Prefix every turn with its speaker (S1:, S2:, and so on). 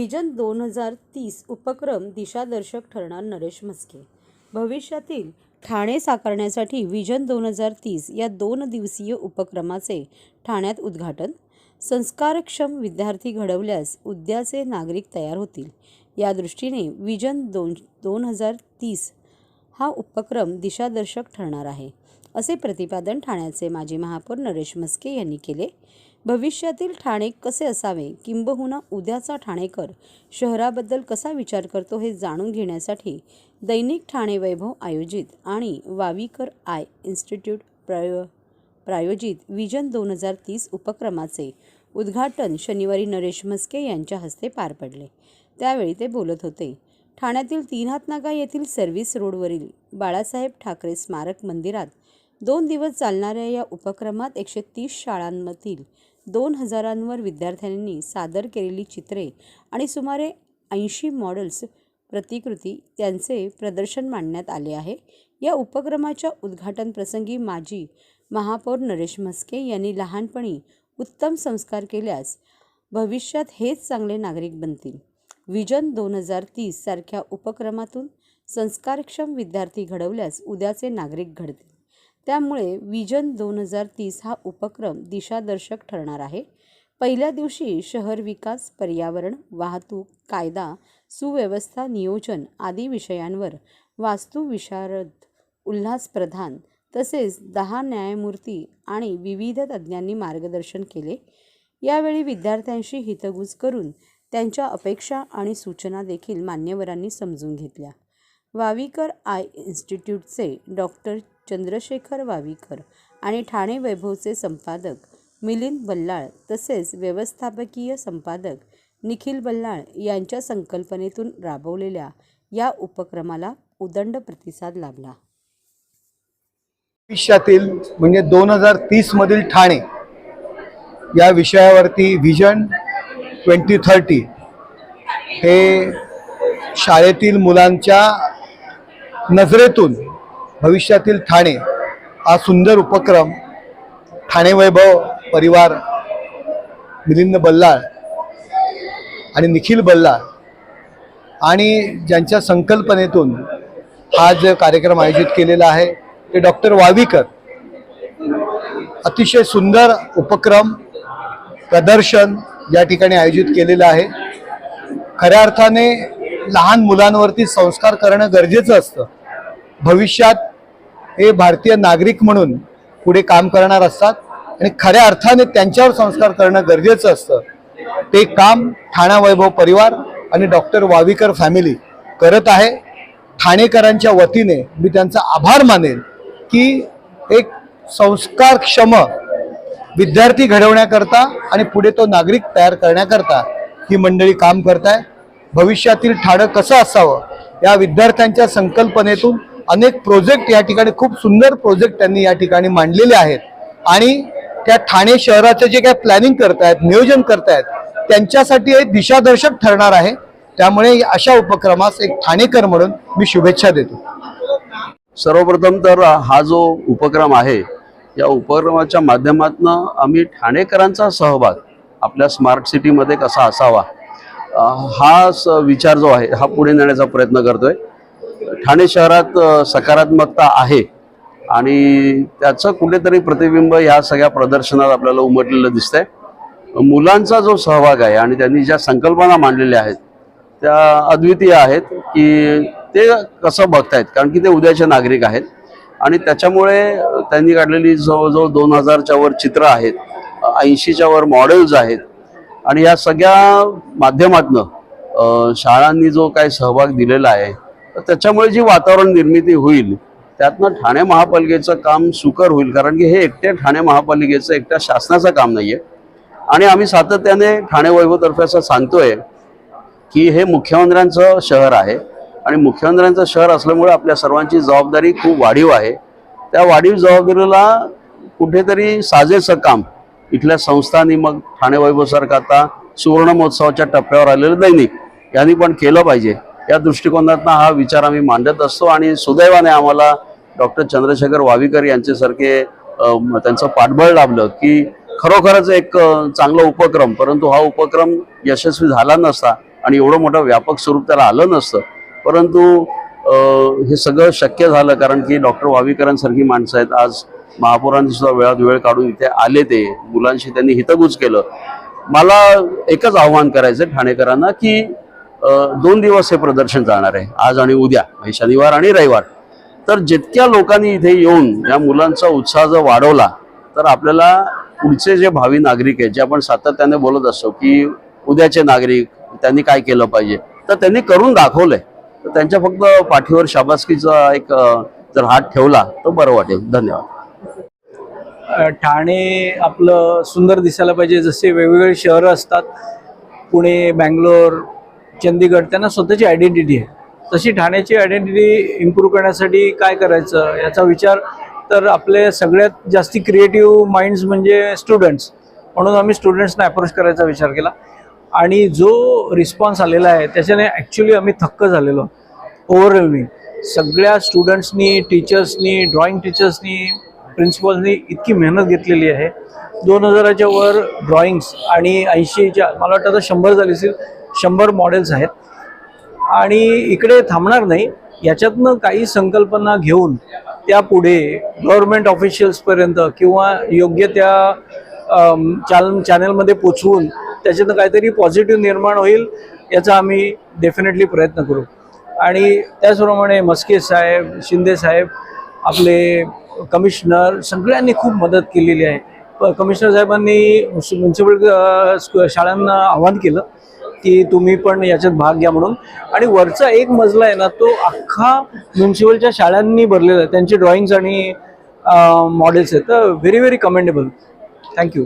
S1: Vision दोन हजार तीस उपक्रम दिशादर्शक ठरणार नरेश म्हस्के. भविष्यातील ठाणे साकारण्यासाठी विजन दोन हजार तीस या दोन दिवसीय उपक्रमाचे ठाण्यात उद्घाटन. संस्कारक्षम विद्यार्थी घडवल्यास उद्याचे नागरिक तयार होतील. या दृष्टीने विजन दोन दोन हजार तीस हा उपक्रम दिशादर्शक ठरणार आहे असे प्रतिपादन ठाण्याचे माजी महापौर नरेश म्हस्के यांनी केले. भविष्यातील ठाणे कसे असावे? किंबहुना उद्याचा ठाणेकर शहराबद्दल कसा विचार करतो हे जाणून घेण्यासाठी दैनिक ठाणे वैभव आयोजित आणि वावीकर आय इन्स्टिट्यूट प्राय प्रायोजित विजन दोन हजार तीस उपक्रमाचे उद्घाटन शनिवारी नरेश म्हस्के यांच्या हस्ते पार पडले. त्यावेळी ते बोलत होते ठाण्यातील तीन हात येथील सर्व्हिस रोडवरील बाळासाहेब ठाकरे स्मारक मंदिरात दोन दिवस चालणाऱ्या या उपक्रमात एकशे तीस शाळांमधील दोन हजारांवर विद्यार्थ्यांनी सादर केलेली चित्रे आणि सुमारे ऐंशी मॉडेल्स प्रतिकृती यांचे प्रदर्शन मांडण्यात आले आहे. या उपक्रमाच्या उद्घाटनप्रसंगी माजी महापौर नरेश म्हस्के यांनी लहानपणी उत्तम संस्कार केल्यास भविष्यात हेच चांगले नागरिक बनतील. विजन दोन हजार तीस सारख्या उपक्रमातून संस्कारक्षम विद्यार्थी घडवल्यास उद्याचे नागरिक घडतील. त्यामुळे विजन दोन हजार तीस हा उपक्रम दिशादर्शक ठरणार आहे. पहिल्या दिवशी शहर विकास पर्यावरण वाहतूक कायदा सुव्यवस्था नियोजन आदी विषयांवर वास्तुविशारद उल्हास प्रधान तसेच दहा न्यायमूर्ती आणि विविध तज्ज्ञांनी मार्गदर्शन केले. यावेळी विद्यार्थ्यांशी हितगुज करून त्यांच्या अपेक्षा आणि सूचना देखील मान्यवरांनी समजून घेतल्या. वावीकर आय इन्स्टिट्यूटचे डॉक्टर चंद्रशेखर वावीकर आणि ठाणे वैभवचे संपादक मिलिंद बल्लाळ तसेच व्यवस्थापकीय संपादक निखिल बल्लाळ यांच्या संकल्पनेतून राबवलेल्या या उपक्रमाला उदंड प्रतिसाद लाभला.
S2: भविष्यातील म्हणजे दोन हजार तीस मधील ठाणे या विषयावरती व्हिजन ट्वेंटी थर्टी हे शाळेतील मुलांच्या नजरेतून भविष्यातील ठाणे हा सुंदर उपक्रम ठाणे वैभव परिवार मिलिंद बल्लाळ आणि निखिल बल्लाळ आणि ज्यांच्या संकल्पनेतून हा जो कार्यक्रम आयोजित केलेला आहे ते डॉक्टर वावीकर अतिशय सुंदर उपक्रम प्रदर्शन या ठिकाणी आयोजित केलेलं आहे. खऱ्या अर्थाने लहान मुलांवरती संस्कार करणं गरजेचं असतं. भविष्यात हे भारतीय नागरिक म्हणून पुढे काम करणार असतात. आणि खऱ्या अर्थाने त्यांच्यावर संस्कार करणं गरजेचं असतं. ते काम ठाणा वैभव परिवार आणि डॉक्टर वावीकर फॅमिली करत आहे. ठाणेकरांच्या वतीने मी त्यांचा आभार मानेल की एक संस्कारक्षम विद्यार्थी घडवण्याकरता आणि पुढे तो नागरिक तयार करण्याकरता ही मंडळी काम करत आहे भविष्यातील ठाणं कसं असावं या विद्यार्थ्यांच्या संकल्पनेतून अनेक प्रोजेक्ट या ठिकाणी खूप सुंदर प्रोजेक्ट त्यांनी या ठिकाणी मांडलेले आहेत. आणि त्या ठाणे शहराचं जे काय प्लॅनिंग करतायत नियोजन करतायत त्यांच्यासाठी हे दिशादर्शक ठरणार आहे. त्यामुळे अशा उपक्रमास एक ठाणेकर म्हणून मी शुभेच्छा देतो.
S3: सर्वप्रथम तर हा जो उपक्रम आहे या उपक्रमाच्या माध्यमातून आम्ही ठाणेकरांचा सहभाग आपल्या स्मार्ट सिटीमध्ये कसा असावा हा स विचार जो आहे हा पुढे नेण्याचा प्रयत्न करतोय. ठाणे शहरात सकारात्मकता आहे आणि त्याचं कुठेतरी प्रतिबिंब ह्या सगळ्या प्रदर्शनात आपल्याला उमटलेलं दिसतंय. मुलांचा जो सहभाग आहे आणि त्यांनी ज्या संकल्पना मांडलेल्या आहेत त्या अद्वितीय आहेत की ते कसं बघतायत कारण की ते उद्याचे नागरिक आहेत. आणि त्याच्यामुळे त्यांनी काढलेली जवळजवळ दोन हजारच्या वर चित्र आहेत ऐंशीच्या वर मॉडेल्स आहेत. आणि या सगळ्या माध्यमातनं शाळांनी जो काय सहभाग दिलेला आहे तर त्याच्यामुळे जी वातावरण निर्मिती होईल त्यातनं ठाणे महापालिकेचं काम सुकर होईल कारण की हे एकट्या ठाणे महापालिकेचं एकट्या शासनाचं काम नाहीये. आणि आम्ही सातत्याने ठाणे वैभवतर्फे असं सांगतोय की हे मुख्यमंत्र्यांचं शहर आहे. आणि मुख्यमंत्र्यांचं शहर असल्यामुळे आपल्या सर्वांची जबाबदारी खूप वाढीव आहे. त्या वाढीव जबाबदारीला कुठेतरी साजेचं काम इथल्या संस्थांनी मग ठाणे वैभवसारखं आता सुवर्ण महोत्सवाच्या टप्प्यावर आलेलं दैनिक यांनी पण केलं पाहिजे. या दृष्टिकोनातनं हा विचार आम्ही मांडत असतो आणि सुदैवाने आम्हाला डॉक्टर चंद्रशेखर वावीकर यांच्यासारखे त्यांचं पाठबळ लाभलं की खरोखरच एक चांगला उपक्रम परंतु हा उपक्रम यशस्वी झाला नसता आणि एवढं मोठं व्यापक स्वरूप त्याला आलं नसतं. परंतु हे सगळं शक्य झालं कारण की डॉक्टर वावीकरांसारखी माणसं आहेत. आज महापौरांनी सुद्धा वेळात वेळ काढून इथे आले ते. मुलांशी त्यांनी हितगुज केलं. मला एकच आव्हान करायचं आहे ठाणेकरांना की दोन दिवस हे प्रदर्शन जाणार आहे. आज आणि उद्या म्हणजे शनिवार आणि रविवार. तर जितक्या लोकांनी इथे येऊन या मुलांचा उत्साह जर वाढवला तर आपल्याला पुढचे जे भावी नागरिक आहेत जे आपण सातत्याने बोलत असतो की उद्याचे नागरिक त्यांनी काय केलं पाहिजे तर त्यांनी करून दाखवलंय. तर त्यांच्या फक्त पाठीवर शाबासकीचा एक जर हात ठेवला तर बरं वाटेल. धन्यवाद.
S4: ठाणे आपलं सुंदर दिसायला पाहिजे. जसे वेगवेगळे शहरं असतात पुणे बँगलोर चंदीगड त्यांना स्वतःची आयडेंटिटी आहे. तशी ठाण्याची आयडेंटिटी इम्प्रूव्ह करण्यासाठी काय करायचं याचा विचार तर आपले सगळ्यात जास्ती क्रिएटिव्ह माइंड्स म्हणजे स्टुडंट्स म्हणून आम्ही स्टुडंट्सना अप्रोच करायचा विचार केला. आणि जो रिस्पॉन्स आलेला आहे त्याच्याने ॲक्च्युली आम्ही थक्क झालेलो. ओव्हरवेल्मिंग सगळ्या स्टुडंट्सनी टीचर्सनी ड्रॉइंग टीचर्सनी प्रिन्सिपल्सनी इतकी मेहनत घेतलेली आहे. दोन हजाराच्या वर ड्रॉइंग्स आणि ऐंशीच्या मला वाटतं आता शंभर झाली असेल शंभर मॉडेल्स आहेत. आणि इकडे थांबणार नाही. याच्यातनं काही संकल्पना घेऊन त्या पुढे गव्हर्नमेंट ऑफिशियल्सपर्यंत किंवा योग्य त्या अम, चॅनल चॅनलमध्ये पोचवून त्याच्यातनं काहीतरी पॉझिटिव्ह निर्माण होईल याचा आम्ही डेफिनेटली प्रयत्न करू. आणि त्याचप्रमाणे मस्के साहेब शिंदे साहेब आपले कमिशनर सगळ्यांनी खूप मदत केलेली आहे. कमिशनर साहेबांनी म्युन्सिपल शाळांना आवाहन केलं. की तुम्ही पण याच्यात भाग घ्या म्हणून. आणि वरचा एक मजला आहे ना तो अख्खा म्युन्सिपलच्या शाळांनी भरलेला आहे. त्यांचे ड्रॉइंग्स आणि मॉडेल्स आहेत. तर व्हेरी व्हेरी कमेंडेबल थँक्यू